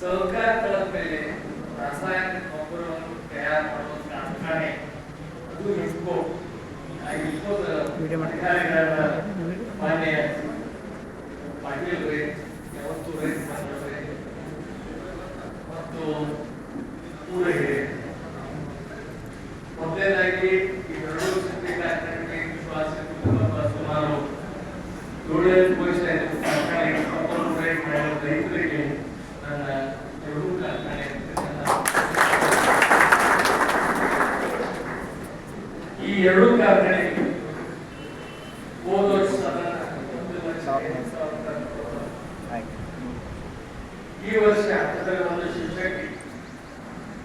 ಸಹಕಾರಗಳ ಮೇಲೆ ರಾಸಾಯನಿಕ ಗೊಬ್ಬರವನ್ನು ತಯಾರು ಮಾಡುವ ಕಾರ್ಖಾನೆ ಅದು ಇಸ್ಕೋ ಆ ಇಸ್ಕೋದ ಅಧಿಕಾರಿಗಳ ಮಾನ್ಯ ಪಾಟೀಲ್ ರೇ ಯಾವತ್ತು ರೈತ ಸಂಘಟನೆ ಮತ್ತು ಊರಿಗೆ. ಮೊದಲನೇದಾಗಿ ಈ ಎರಡು ಶಕ್ತಿ ಕಾರ್ಯಕ್ರಮಕ್ಕೆ ಸುಮಾರು ಏಳು ವರ್ಷ ಆಯ್ತು ಕಾರ್ಖಾನೆ ಆಪರೇಟ್ ಮಾಡೋ ರೈತರಿಗೆ ನನ್ನ ಎರಡೂ ಕಾರ್ಖಾನೆ ಈ ಎರಡೂ ಕಾರ್ಖಾನೆ ಹೋದ ವರ್ಷ ಸಾಧಾರಣ ಒಂದು ಲಕ್ಷ ಐವತ್ತು ಸಾವಿರ ಟನ್ ಕೊಡ್ತಾರೆ. ಈ ವರ್ಷ ಅದರ ಒಂದು ಶಿಕ್ಷಕಿ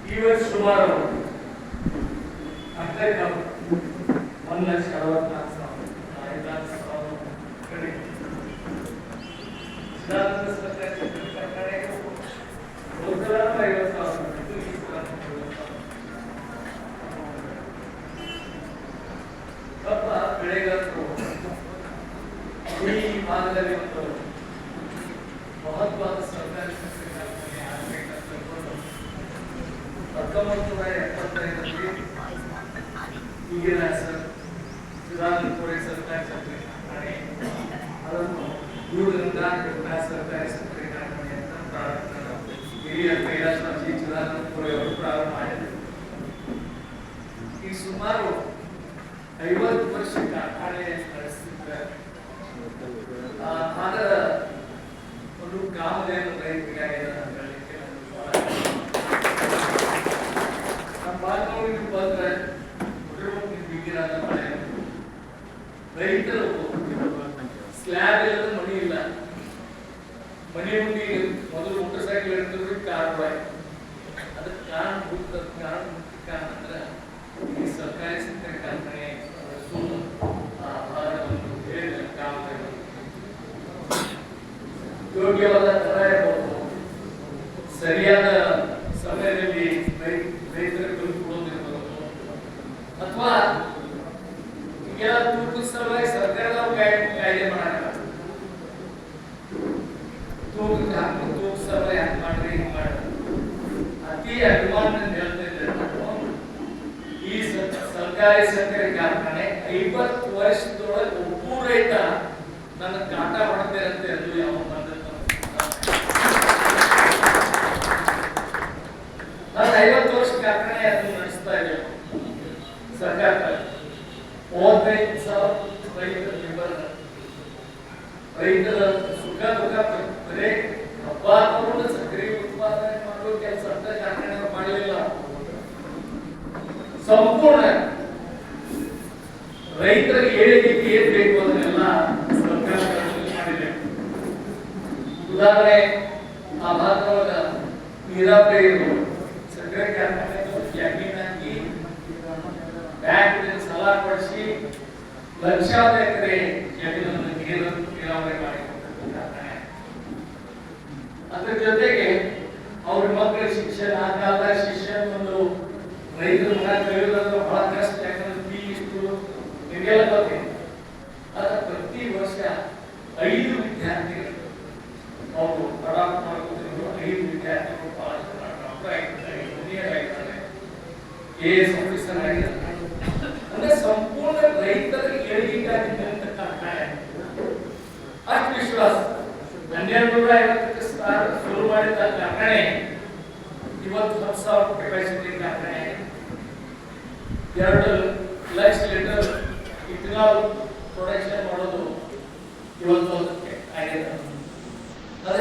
ಈ ವರ್ಷ ಸುಮಾರು ಅಷ್ಟೇ ಕಮ್ಮಿ ಒಂದು ಲಕ್ಷ ಅರವತ್ನಾಲ್ಕು ಸಾವಿರ ಐದಾರು ಸಾವಿರ ಕಡೆ ಸಿದ್ಧಾಂತ ಸರ್ಕಾರಿ ಕಾರ್ಖಾನೆಗೆ ಹೋದ ಸಲ ಐವತ್ತು ಸಾವಿರ ಇದು ಈ ಸಲ ಐವತ್ತು ಸಾವಿರ. ಕಬ್ಬ ಬೆಳೆಗಾರರು ಈ ಭಾಗದಲ್ಲಿ ಒಂದು ಮಹತ್ವದ ಸರ್ಕಾರಿ ಸಕ್ಕರೆ ಕಾರ್ಖಾನೆ ಆಗಬೇಕಂತ ತಿಳ್ಕೊಂಡು ಹತ್ತೊಂಬತ್ತು ನೂರ ಎಪ್ಪತ್ತೈದರಲ್ಲಿ ಈಗಿನ ಸರ್ ಶಿವಾನಂದಪುರಿ ಸರ್ಕಾರಿ ಸಕ್ಕರೆ ಕಾರ್ಖಾನೆ ಅದನ್ನು ಮೂರರಿಂದ ಎಂಟನೇ ಸರ್ಕಾರಿ ಸಕ್ಕರೆ ಕಾರ್ಖಾನೆ ಅಂತ ಪ್ರಾರಂಭ ಮಾಡಿದ್ರು. ಹಿರಿಯ ಕೈಲಾಸವಾಸಿ ಚಿದಾನಂದಪುರಿ ಅವರು ಪ್ರಾರಂಭ ಮಾಡಿದರು ಈ ಸುಮಾರು ಐವತ್ತು ವರ್ಷ ಕಾರ್ಖಾನೆ ನಡೆಸ್ತಿದ್ದಾರೆ ಆ, ಅದರ ಒಂದು ಕಾಮಧೇನು ರೈತರಿಗಾಗಿದೆ ಅಂತ ಹೇಳಲಿಕ್ಕೆ ನನಗೆ ಬಹಳ ನಮ್ಮ ಬಾಲ್ನೂರಿಗೆ ಬಂದ್ರೆ ಕುಟುಂಬಕ್ಕೆ ಬಿಗಿರಾದ ಮಳೆ ರೈತರು ಸ್ಲ್ಯಾಬ್ ಇಲ್ಲದ ಮನಿ ಇಲ್ಲ ಮನೆ ಮುಂದೆ ಮೊದಲು ಮೋಟರ್ ಸೈಕಲ್ ಇರ್ತಿದ್ರು ಕಾರ್ ಬಾಯ್ ಅದಕ್ಕೆ ಕಾರಣ ಮುಖ್ಯ ಕಾರಣ ಯೋಗ್ಯವಾದ ಇರಬಹುದು ಸರಿಯಾದ ಸಮಯದಲ್ಲಿ ರೈ- ರೈತರಿಗೆ ಬಂದು ಕೊಡೋದಿರಬಹುದು ಅಥವಾ ಸರ್ಕಾರದವ್ರು ಕಾಯ್ದೆ ಅತಿ ಹೇಳ್ತಿದ್ದೆ ಈ ಸರ್ಕಾರಿ ಸಕ್ಕರೆ ಕಾರ್ಖಾನೆ ಐವತ್ತು ವರ್ಷದೊಳಗೆ ಒಬ್ಬ ರೈತ ನನ್ನ ಕಾಟ ಹೊಡೆದೆ ಅಂತ ಎಂದು ಯಾವ ರೈತರ ಮೆಂಬರ್ ರೈತರ ಸುಖ ದುಃಖ ಉತ್ಪಾದನೆ ಮಾಡಲಿಲ್ಲ. ಸಂಪೂರ್ಣ ರೈತರಿಗೆ ಹೇಳಿದ್ದಕ್ಕೆ ಏನ್ ಮಾಡಿದೆ. ಉದಾಹರಣೆ, ಆ ಭಾಗದೊಳಗ ನೀರಾವರಿ ಇರ್ಬೋದು. ಸಕ್ಕರೆ ಬ್ಯಾಂಕ್ ಸಾಲ ಕೊಡಿಸಿ ಲಕ್ಷಾಂತರ ಜಮೀನನ್ನು ನೀರು ನೀರಾವರಿ ಮಾಡಿಕೊಟ್ಟಿದ್ದು ಕಾರ್ಖಾನೆ ಅದ್ರ ಜೊತೆಗೆ ಅವ್ರ ಮಕ್ಕಳ ಶಿಕ್ಷಣ ಆ ಶಿಕ್ಷಣ ಒಂದು ರೈತರ ಮಗ ಕಲಿಯೋದಂದ್ರೆ ಬಹಳ ಕಷ್ಟ. ಯಾಕಂದ್ರೆ ಫೀ ಇಷ್ಟು ನಿಮಗೆಲ್ಲ ಗೊತ್ತಿದೆ ಪ್ರತಿ ವರ್ಷ ಐದು ವಿದ್ಯಾರ್ಥಿಗಳು ಅವರು ಅಡಾಪ್ಟ್ ಮಾಡ್ಕೊತಿದ್ರು ಐದು ವಿದ್ಯಾರ್ಥಿಗಳು ಬಹಳ ಡಾಕ್ಟರ್ ಆಗಿದ್ದಾರೆ ಇಂಜಿನಿಯರ್ ಆಗಿದ್ದಾರೆ. ಎ ಎಸ್ ಆಫೀಸರ್ ಆಗಿದ್ದಾರೆ. ರೈತರಿಗೆ ಏಳಿಗೆಯಾಗಿದ್ದಂತಹ ಆತ್ಮವಿಶ್ವಾಸ ಹನ್ನೆರಡು ನೂರ ಐವತ್ತಕ್ಕೆ ಶುರು ಮಾಡಿದ ದಾಖಲೆ ಇವತ್ತು ಹತ್ತು ಸಾವಿರ ಕೆಪಾಸಿಟಿ ದಾಖಲೆ ಎರಡು ಲಕ್ಷ ಲೀಟರ್ ಇಥನಾಲ್ ಪ್ರೊಡಕ್ಷನ್ ಮಾಡೋದು ಇವತ್ತು ಆಗಿದೆ. ಅದು